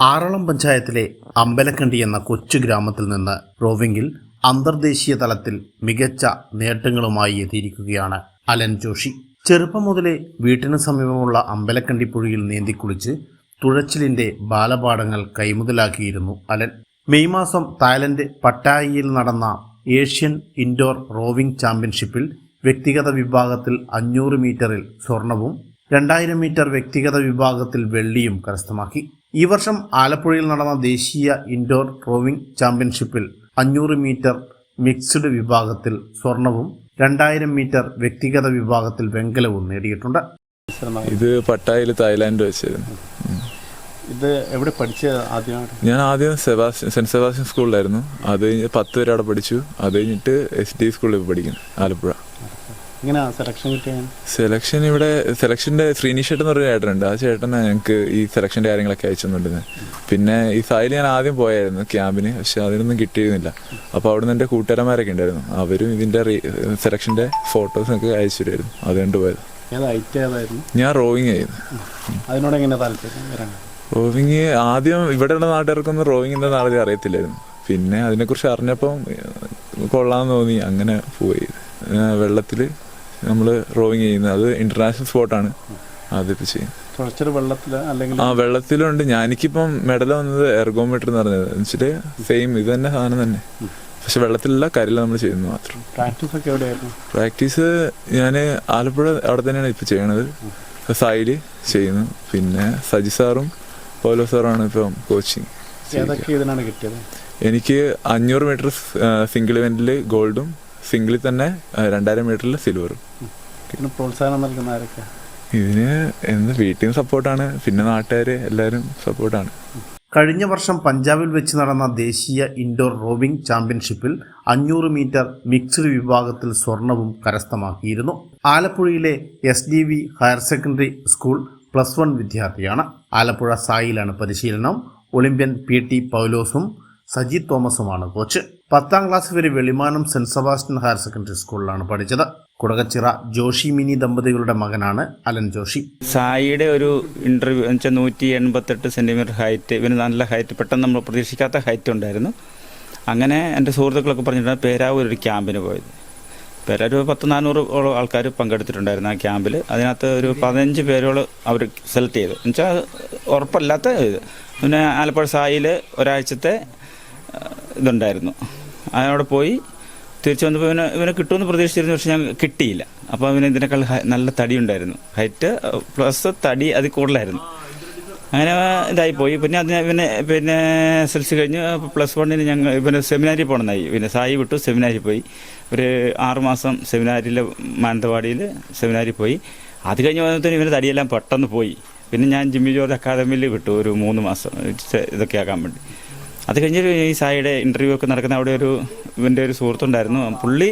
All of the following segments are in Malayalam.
ആറളം പഞ്ചായത്തിലെ അമ്പലക്കണ്ടി എന്ന കൊച്ചു ഗ്രാമത്തിൽ നിന്ന് റോവിംഗിൽ അന്തർദേശീയ തലത്തിൽ മികച്ച നേട്ടങ്ങളുമായി എത്തിയിരിക്കുകയാണ് അലൻ ജോഷി. ചെറുപ്പം മുതലേ വീട്ടിന് സമീപമുള്ള അമ്പലക്കണ്ടി പുഴയിൽ നീന്തിക്കുളിച്ച് തുഴച്ചിലിന്റെ ബാലപാഠങ്ങൾ കൈമുതലാക്കിയിരുന്നു അലൻ. മെയ് മാസം തായ്ലൻഡ് പട്ടായിയിൽ നടന്ന ഏഷ്യൻ ഇൻഡോർ റോവിംഗ് ചാമ്പ്യൻഷിപ്പിൽ വ്യക്തിഗത വിഭാഗത്തിൽ അഞ്ഞൂറ് മീറ്ററിൽ സ്വർണവും രണ്ടായിരം മീറ്റർ വ്യക്തിഗത വിഭാഗത്തിൽ വെള്ളിയും കരസ്ഥമാക്കി. ഈ വർഷം ആലപ്പുഴയിൽ നടന്ന ദേശീയ ഇൻഡോർ റോവിംഗ് ചാമ്പ്യൻഷിപ്പിൽ അഞ്ഞൂറ് മീറ്റർ മിക്സ്ഡ് വിഭാഗത്തിൽ സ്വർണവും രണ്ടായിരം മീറ്റർ വ്യക്തിഗത വിഭാഗത്തിൽ വെങ്കലവും നേടിയിട്ടുണ്ട്. ഇത് പട്ടായിൽ തായ്ലാൻഡ് വെച്ചായിരുന്നു ഇത് എവിടെ പഠിച്ച ആദ്യമായിട്ട്? ഞാൻ ആദ്യം സെബാസ്റ്റ്യൻ സെന്റ് സെബാസ്റ്റ്യൻ സ്കൂളിലായിരുന്നു. അത് കഴിഞ്ഞ് പത്ത് വരെ അവിടെ പഠിച്ചു. അത് കഴിഞ്ഞിട്ട് എസ് ഡി സ്കൂളിൽ പഠിക്കുന്നു ആലപ്പുഴ. ഇങ്ങനെ സെലക്ഷൻ കിട്ടിയ സെലക്ഷൻ ഇവിടെ സെലക്ഷന്റെ ശ്രീനിഷ് ചേട്ടൻ എന്ന് പറഞ്ഞ ചേട്ടനുണ്ട് ആ ചേട്ടനാണ് ഞങ്ങൾക്ക് ഈ സെലക്ഷന്റെ കാര്യങ്ങളൊക്കെ അയച്ചു തന്നിട്ടുള്ളത് പിന്നെ ഈ സായിൽ ഞാൻ ആദ്യം പോയായിരുന്നു ക്യാമ്പിന് പക്ഷെ അതിനൊന്നും കിട്ടിയിരുന്നില്ല. അപ്പോൾ അവിടെ നിന്ന് എന്റെ കൂട്ടുകാരന്മാരൊക്കെ ഉണ്ടായിരുന്നു. അവരും ഇതിന്റെ സെലക്ഷന്റെ ഫോട്ടോസ് ഒക്കെ അയച്ചു തരുമായിരുന്നു. അതുകൊണ്ട് പോയത്. ഞാൻ റോയിങ് ആയിരുന്നു. അതിനോട് എങ്ങനെ താല്പര്യം? റോവിങ് ആദ്യം ഇവിടെയുള്ള നാട്ടുകാർക്കൊന്നും റോവിങ് എന്താ ആദ്യം അറിയത്തില്ലായിരുന്നു. പിന്നെ അതിനെക്കുറിച്ച് അറിഞ്ഞപ്പം കൊള്ളാന്ന് തോന്നി അങ്ങനെ പോയി. വെള്ളത്തിൽ നമ്മൾ റോവിങ് ചെയ്യുന്നത്. അത് ഇന്റർനാഷണൽ സ്പോട്ടാണ് അതിപ്പോൾ ചെയ്യുന്നത്. വെള്ളത്തിൽ അല്ലെങ്കിൽ ആ വെള്ളത്തിലുണ്ട്. ഞാൻ എനിക്കിപ്പം മെഡൽ വന്നത് എർഗോമീറ്റർ എന്ന് പറഞ്ഞത്. സെയിം ഇത് തന്നെ സാധനം തന്നെ. പക്ഷെ വെള്ളത്തിലുള്ള കരില നമ്മൾ ചെയ്യുന്നത് മാത്രം. പ്രാക്ടീസ് ഒക്കെ എവിടെയായിരുന്നു? പ്രാക്ടീസ് ഞാൻ ആലപ്പുഴ അവിടെ തന്നെയാണ് ഇപ്പോൾ ചെയ്യണത്. സൈഡ് ചെയ്യുന്നു. പിന്നെ സജി സാറും പൗലോ സാറുമാണ് ഇപ്പം കോച്ചിങ് ഏതൊക്കെ ഇതിനാണ് കിട്ടിയത്? എനിക്ക് അഞ്ഞൂറ് മീറ്റർ സിംഗിൾ ഇവന്റിൽ ഗോൾഡും സിംഗിളിൽ തന്നെ രണ്ടായിരം മീറ്ററിൽ സിൽവറും പ്രോത്സാഹനം നൽകുന്ന ആരൊക്കെ? ഇതിന് എന്ത് വീട്ടിൽ നിന്ന് സപ്പോർട്ടാണ് പിന്നെ നാട്ടുകാർ എല്ലാവരും സപ്പോർട്ടാണ്. കഴിഞ്ഞ വർഷം പഞ്ചാബിൽ വെച്ച് നടന്ന ദേശീയ ഇൻഡോർ റോവിംഗ് ചാമ്പ്യൻഷിപ്പിൽ അഞ്ഞൂറ് മീറ്റർ മിക്സ്ഡ് വിഭാഗത്തിൽ സ്വർണവും കരസ്ഥമാക്കിയിരുന്നു. ആലപ്പുഴയിലെ S D V higher secondary school plus one വിദ്യാർത്ഥിയാണ്. ആലപ്പുഴ സായിലാണ് പരിശീലനം. ഒളിമ്പ്യൻ പി ടി പൗലോസും സജി തോമസുമാണ് കോച്ച്. പത്താം ക്ലാസ് വരെ Velimanam saint Sebastian higher secondary സ്കൂളിലാണ് പഠിച്ചത്. കുടകച്ചിറ ജോഷി മിനി ദമ്പതികളുടെ മകനാണ് അലൻ ജോഷി. സായിയുടെ ഒരു ഇന്റർവ്യൂ വെച്ചാൽ നൂറ്റി എൺപത്തെട്ട് സെന്റിമീറ്റർ ഹൈറ്റ് ഇവന് നല്ല ഹൈറ്റ് പെട്ടെന്ന് നമ്മൾ പ്രതീക്ഷിക്കാത്ത ഹൈറ്റ് ഉണ്ടായിരുന്നു. അങ്ങനെ എന്റെ സുഹൃത്തുക്കളൊക്കെ പറഞ്ഞിട്ടുണ്ട് പേരാവൂർ ഒരു ക്യാമ്പിന് പോയത്. പേരാവൂർ പത്ത് നാനൂറ് ഓളം ആൾക്കാർ പങ്കെടുത്തിട്ടുണ്ടായിരുന്നു ആ ക്യാമ്പിൽ അതിനകത്ത് ഒരു പതിനഞ്ച് പേരോളം അവർ സെലക്ട് ചെയ്തു. എന്നുവെച്ചാൽ ഉറപ്പല്ലാത്ത ഇത്. പിന്നെ ആലപ്പുഴ സായിൽ ഒരാഴ്ചത്തെ ഇതുണ്ടായിരുന്നു. അവിടെ പോയി തിരിച്ചു വന്നപ്പോൾ ഇവനെ ഇവനെ കിട്ടുമെന്ന് പ്രതീക്ഷിച്ചിരുന്നു പക്ഷെ ഞാൻ കിട്ടിയില്ല. അപ്പോൾ അവന് ഇതിനേക്കാൾ നല്ല തടി ഉണ്ടായിരുന്നു. ഹൈറ്റ് പ്ലസ് തടി അതിൽ കൂടുതലായിരുന്നു. അങ്ങനെ ഇതായി പോയി. പിന്നെ അതിന് ഇവനെ പിന്നെ എസ് എൽ സി കഴിഞ്ഞ് പ്ലസ് വണ്ണിന് ഞങ്ങൾ ഇവന് സെമിനാരിൽ പോകണമെന്നായി പിന്നെ സായി വിട്ടു സെമിനാരിൽ പോയി. ഒരു ആറുമാസം സെമിനാരിയിലെ മാനന്തവാടിയിൽ സെമിനാരിൽ പോയി. അത് കഴിഞ്ഞ് വന്നതിന് ഇവന് തടിയെല്ലാം പെട്ടെന്ന് പോയി. പിന്നെ ഞാൻ ജിമ്മി ജോർജ് അക്കാദമിയിൽ വിട്ടു. ഒരു മൂന്ന് മാസം ഇതൊക്കെ ആക്കാൻ വേണ്ടി. അത് കഴിഞ്ഞ് ഈ സായിയുടെ ഇന്റർവ്യൂ ഒക്കെ നടക്കുന്ന അവിടെ ഒരു ഇവന്റെ ഒരു സുഹൃത്തുണ്ടായിരുന്നു. പുള്ളി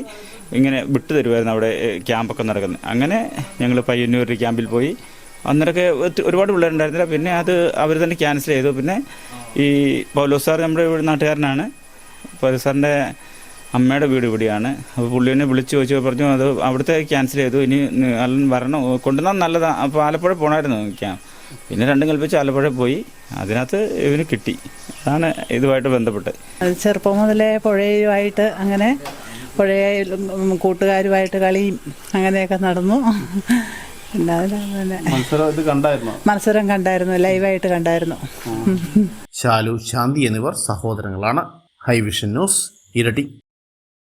ഇങ്ങനെ വിട്ടു തരുമായിരുന്നു അവിടെ ക്യാമ്പൊക്കെ നടക്കുന്നത് അങ്ങനെ ഞങ്ങൾ പയ്യന്നൂർ ക്യാമ്പിൽ പോയി. അന്നേരമൊക്കെ ഒരുപാട് പിള്ളേരുണ്ടായിരുന്നില്ല. പിന്നെ അത് അവർ തന്നെ ക്യാൻസൽ ചെയ്തു. പിന്നെ ഈ പൗലോസ് സാർ നമ്മുടെ നാട്ടുകാരനാണ്. പൗലോസ് സാറിന്റെ അമ്മയുടെ വീട് ഇവിടെയാണ്. അപ്പോൾ പുള്ളിനെ വിളിച്ച് വിളിച്ചു ചോദിച്ചു പറഞ്ഞു അത് അവിടുത്തെ ക്യാൻസൽ ചെയ്തു. ഇനി അല്ലൻ വരണം. കൊണ്ടുവന്നാൽ നല്ലതാണ് അപ്പോൾ ആലപ്പുഴ പോകണമായിരുന്നു ക്യാമ്പ് പിന്നെ രണ്ടും കൽപ്പിച്ച് ആലപ്പുഴ പോയി. അതിനകത്ത് ഇവന് കിട്ടി. അതാണ് ഇതുമായിട്ട് ബന്ധപ്പെട്ട്. ചെറുപ്പം മുതലേ പുഴയുമായിട്ട് അങ്ങനെ പുഴയിൽ കൂട്ടുകാരുമായിട്ട് കളിയും അങ്ങനെയൊക്കെ നടന്നു. മത്സരം കണ്ടായിരുന്നു? ലൈവായിട്ട് കണ്ടായിരുന്നു. ശാലു ശാന്തി എന്നിവർ സഹോദരങ്ങളാണ്. ഹൈവിഷൻ ന്യൂസ് ഇരട്ടി.